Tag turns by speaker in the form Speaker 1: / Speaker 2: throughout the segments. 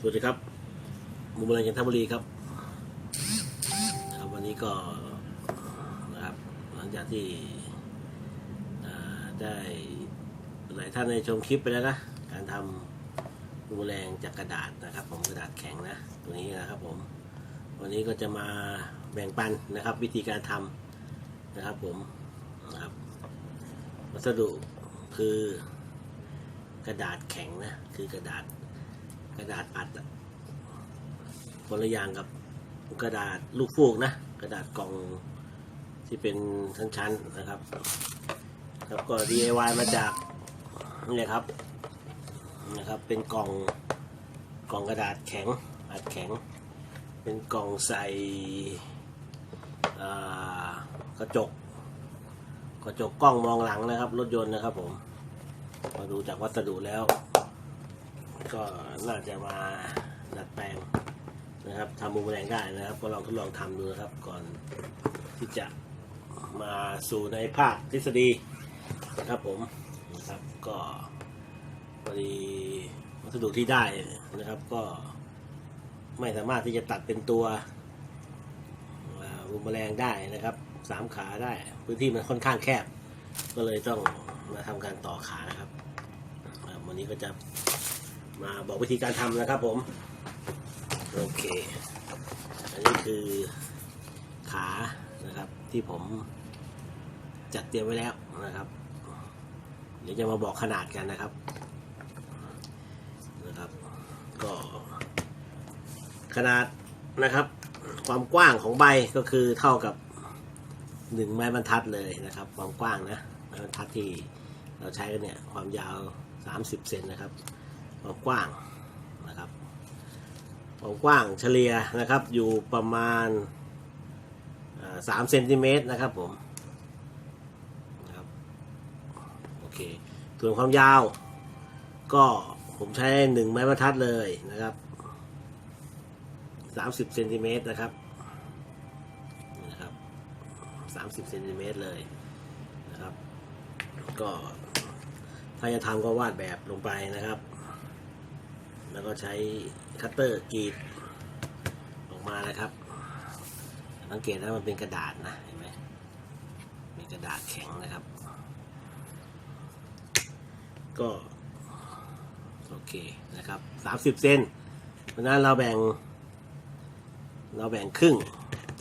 Speaker 1: สวัสดีครับมุมเมืองจันทบุรีครับครับวันนี้ก็นะครับหลังจากที่ได้หลายท่านได้ชมคลิปไปแล้วนะการทำมุมแรงจากกระดาษนะครับ ผมกระดาษแข็งนะตัวนี้นะครับผมวันนี้ก็จะมาแบ่งปันนะครับ วิธีการทำนะครับผมนะครับวัสดุคือกระดาษแข็งนะคือกระดาษ กระดาษอัดอะคนละอย่างกับกระดาษลูกฟูกนะ กระดาษกล่องที่เป็นชั้นๆนะครับแล้วก็ DIY มาจากนี่ครับนะครับ เป็นกล่องกล่องกระดาษแข็งอัดแข็ง เป็นกล่องใส่กระจก กระจกกล้องมองหลังนะครับ รถยนต์นะครับผม มาดูจากวัสดุแล้ว ก็น่าจะมาดัดแปลงนะครับทำมุมแรงได้นะครับ ก็ลองทดลองทำดูนะครับ ก่อนที่จะมาสู่ในภาคทฤษฎีนะครับผมนะครับก็พอดีวัสดุที่ได้นะครับ ก็ไม่สามารถที่จะตัดเป็นตัวมุมแมงได้นะครับสามขาได้ พื้นที่มันค่อนข้างแคบ ก็เลยต้องมาทำการต่อขานะครับ วันนี้ก็จะ มาบอกวิธีการทำนะครับผม โอเค อันนี้คือขานะครับที่ผมจัดเตรียมไว้แล้วนะครับ เดี๋ยวจะมาบอกขนาดกันนะครับนะครับ ก็ขนาดนะครับ ความกว้างของใบก็คือเท่ากับหนึ่งไม้บรรทัดเลยนะครับ ความกว้างนะไม้บรรทัดที่เราใช้กันเนี่ยความยาว 30 เซนนะครับ ความกว้างนะครับความกว้างเฉลี่ยนะครับอยู่ประมาณสามเซนติเมตรนะครับผมนะครับโอเคส่วนความยาว ก็ผมใช้หนึ่งไม้บรรทัดเลยนะครับสามสิบเซนติเมตรนะครับนะครับสามสิบเซนติเมตรเลยนะครับ ก็ถ้าจะทำก็วาดแบบลงไปนะครับ แล้วก็ใช้คัตเตอร์กรีดออกมานะครับ สังเกตนะมันเป็นกระดาษนะเห็นไหมเป็นกระดาษแข็งนะครับ ก็โอเคนะครับสามสิบเซนเพราะนั้นเราแบ่ง เราแบ่งครึ่ง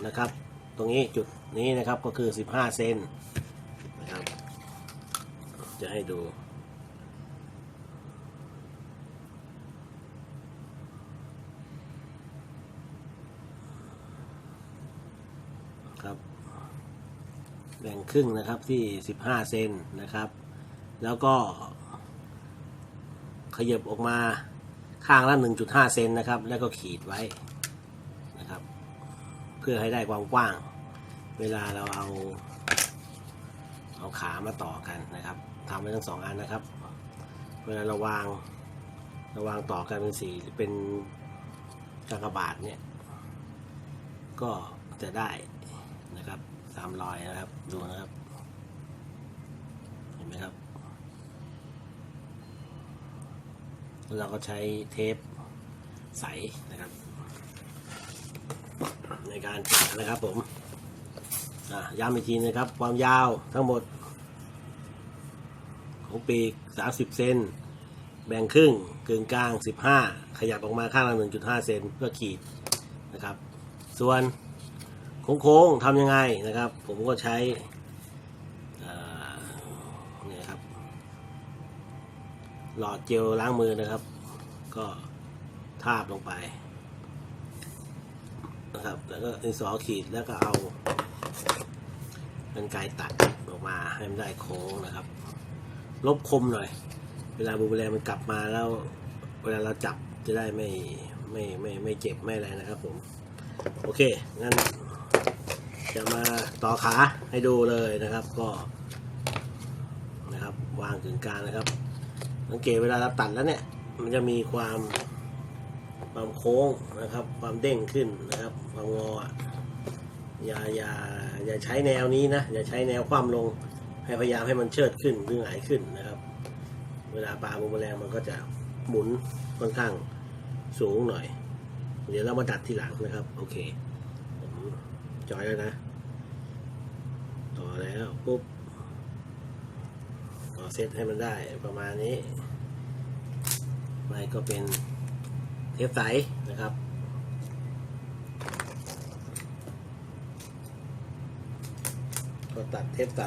Speaker 1: นะครับ ตรงนี้จุดนี้นะครับก็คือสิบห้าเซนนะครับ จะให้ดู ครับ แบ่งครึ่งนะครับที่ 15 เซนนะครับ แล้วก็ ขยับออกมาข้างละ1.5 เซนนะครับ แล้วก็ขีดไว้นะครับ เพื่อให้ได้ความกว้าง เวลาเราเอาเอาขามาต่อกันนะครับทำไว้ทั้งสองอันนะครับ เวลาเราวางเราวางต่อกันเป็นสีเป็นกากบาทเนี่ย ก็จะได้นะครับ สามรอยนะครับ ดูนะครับ เห็นไหมครับ เราก็ใช้เทปใสนะครับ ในการแกะนะครับผมอะย้ำอีกทีนะครับ ความยาวทั้งหมด ของปีก 30 เซนแบ่งครึ่งกึ่งกลาง 15 ขยับออกมาข้างละ1.5 เซนเพื่อขีดนะครับ ส่วน โค้งๆทำยังไงนะครับ ผมก็ใช้เนี่ยครับ หลอดเจลล้างมือนะครับ ก็ทาบลงไปนะครับแล้วก็ดินสอขีดแล้วก็เอาเป็นไกรตัดออกมาให้มันได้โค้งนะครับ ลบคมหน่อย เวลาบูมแรงมันกลับมาแล้ว เวลาเราจับจะได้ไม่ไม่ไม่ไม่เจ็บไม่อะไรนะครับผม โอเค งั้น จะมาต่อขาให้ดูเลยนะครับ ก็นะครับวางกึ่งกลางนะครับสังเกตเวลาเราตัดแล้วเนี่ย มันจะมีความความโค้งนะครับ ความเด้งขึ้นนะครับความงออย่าอย่าอย่าใช้แนวนี้นะ อย่าใช้แนวคว่ำลงให้พยายามให้มันเชิดขึ้นหรือหงายขึ้นนะครับ เวลาปลาบูมแมลงมันก็จะหมุนค่อนข้างสูงหน่อย เดี๋ยวเรามาดัดทีหลังนะครับ โอเค ผมจอยแล้วนะ แล้วปุ๊บต่อเซตให้มันได้ประมาณนี้ไม่ก็เป็นเทปใสนะครับก็ตัดเทปใส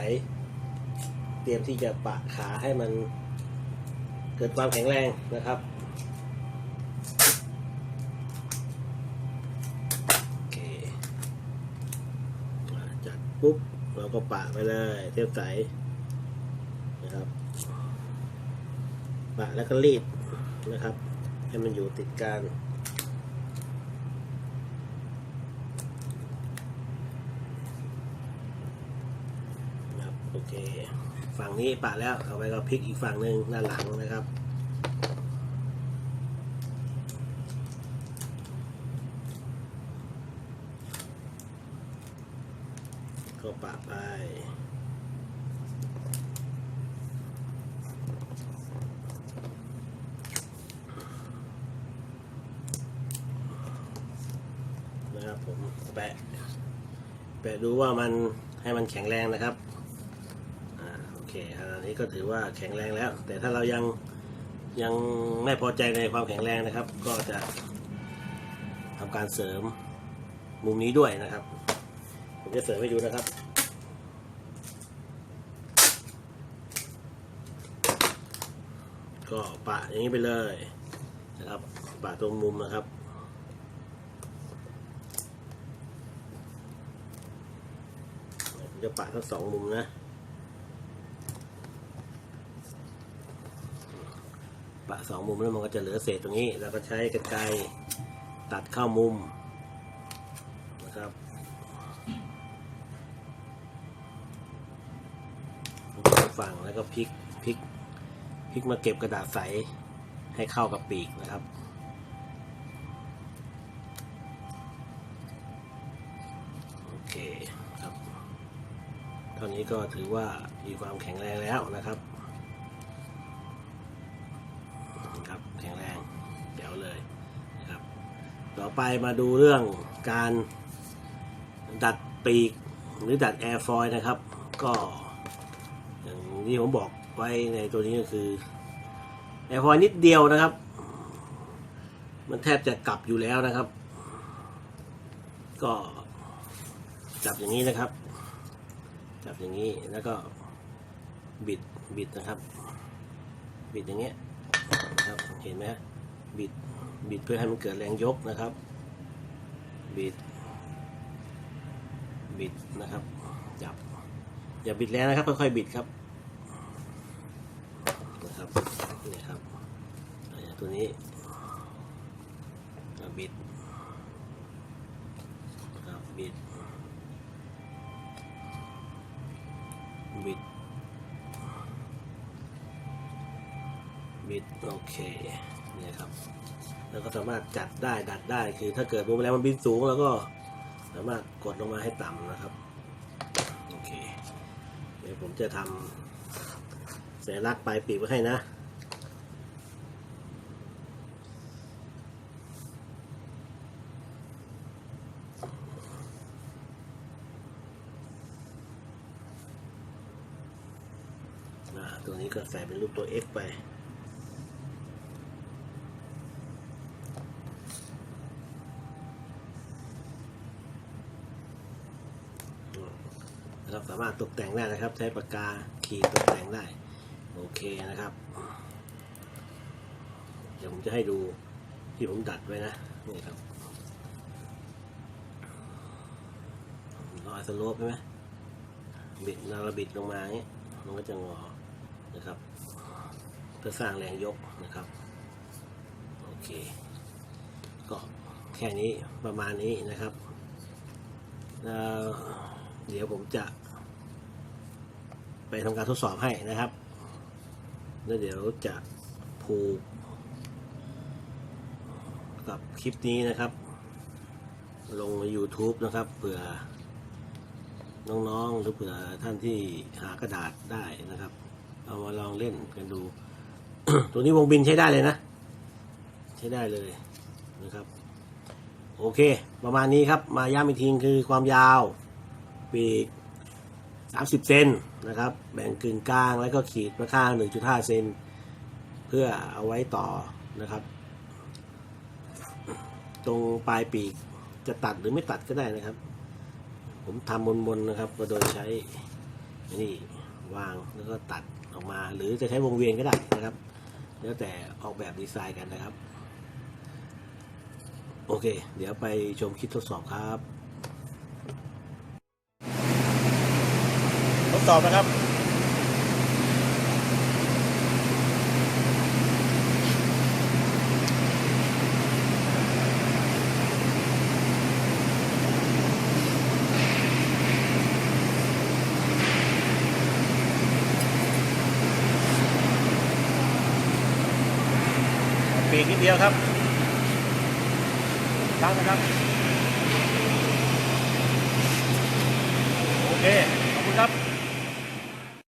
Speaker 1: เตรียมที่จะปะขาให้มันเกิดความแข็งแรงนะครับ โอเคจัดปุ๊บ เราก็ปะไปเลยเทปใสนะครับปะแล้วก็รีดนะครับ ให้มันอยู่ติดกันนะครับโอเค ฝั่งนี้ปะแล้วเอาไปก็พลิกอีกฝั่งหนึ่งด้านหลังนะครับ ก็ปะไป นะครับผมแปะแปะดูว่ามันให้มันแข็งแรงนะครับอ่าโอเคอันนี้ก็ถือว่าแข็งแรงแล้ว แต่ถ้าเรายังยังไม่พอใจในความแข็งแรงนะครับ ก็จะทำการเสริมมุมนี้ด้วยนะครับ ผมจะเสริมให้ดูนะครับ ก็ปะอย่างนี้ไปเลยนะครับปะตรงมุมนะครับจะปะทั้งสองมุมนะปะสองมุมแล้วมันก็จะเหลือเศษตรงนี้ แล้วก็ใช้กรรไกรตัดเข้ามุมนะครับฝั่งแล้วก็พลิกพลิก พลิกมาเก็บกระดาษใสให้เข้ากับปีกนะครับ โอเคครับเท่านี้ก็ถือว่ามีความแข็งแรงแล้วนะครับครับแข็งแรงเดี๋ยวเลยนะครับ ต่อไปมาดูเรื่องการดัดปีกหรือดัดแอร์ฟอยนะครับ ก็อย่างที่ผมบอก ไว้ในตัวนี้ก็คือแอร์ฟอยนิดเดียวนะครับ มันแทบจะกลับอยู่แล้วนะครับ ก็จับอย่างนี้นะครับ จับอย่างนี้แล้วก็บิดบิดนะครับ บิดอย่างเงี้ยนะครับเห็นไหมบิดบิดเพื่อให้มันเกิดแรงยกนะครับ บิด บิดนะครับ จับ อย่าบิดแรงนะครับ ค่อยๆบิดครับ นะครับนี่ครับตัวนี้บิดครับบิดบิดบิดโอเคเนี่ยครับ แล้วก็สามารถจัดได้ดัดได้คือถ้าเกิดมุมแรงมันบินสูงแล้วก็สามารถกดลงมาให้ต่ำนะครับโอเคเดี๋ยวผมจะทำ สัญลักษณ์ปลายปีกไว้ให้นะ ตัวนี้ก็ใส่เป็นรูปตัว X ไปนะครับสามารถตกแต่งได้นะครับ ใช้ปากกาขีดตกแต่งได้ โอเคนะครับ เดี๋ยวผมจะให้ดูที่ผมดัดไว้นะนี่ครับรอยสโลปใช่ไหมบิดเราบิดลงมาอย่างนี้มันก็จะงอนะครับเพื่อสร้างแรงยกนะครับ โอเค ก็แค่นี้ประมาณนี้นะครับแล้วเดี๋ยวผมจะ ไปทำการทดสอบให้นะครับ แล้วเดี๋ยวจะผูกกับคลิปนี้นะครับ ลง YouTube นะครับเผื่อน้องๆหรือเผื่อท่านที่หากระดาษได้นะครับ เอามาลองเล่นกันดู ตัวนี้วงบินใช้ได้เลยนะ ใช้ได้เลยนะครับ โอเค ประมาณนี้ครับ มาย้ำอีกทีคือความยาว ปีก 30 เซนนะครับ แบ่งกึ่งกลางแล้วก็ขีดมาข้าง 1.5 เซนเพื่อเอาไว้ต่อนะครับ ตรงปลายปีกจะตัดหรือไม่ตัดก็ได้นะครับ ผมทำบนๆนะครับก็โดยใช้นี่วางแล้วก็ตัดออกมา หรือจะใช้วงเวียนก็ได้นะครับ แล้วแต่ออกแบบดีไซน์กันนะครับ โอเค เดี๋ยวไปชมคลิปทดสอบครับ สอบนะครับปีกนิดเดียวครับตั้งนะครับโอเคขอบคุณครับ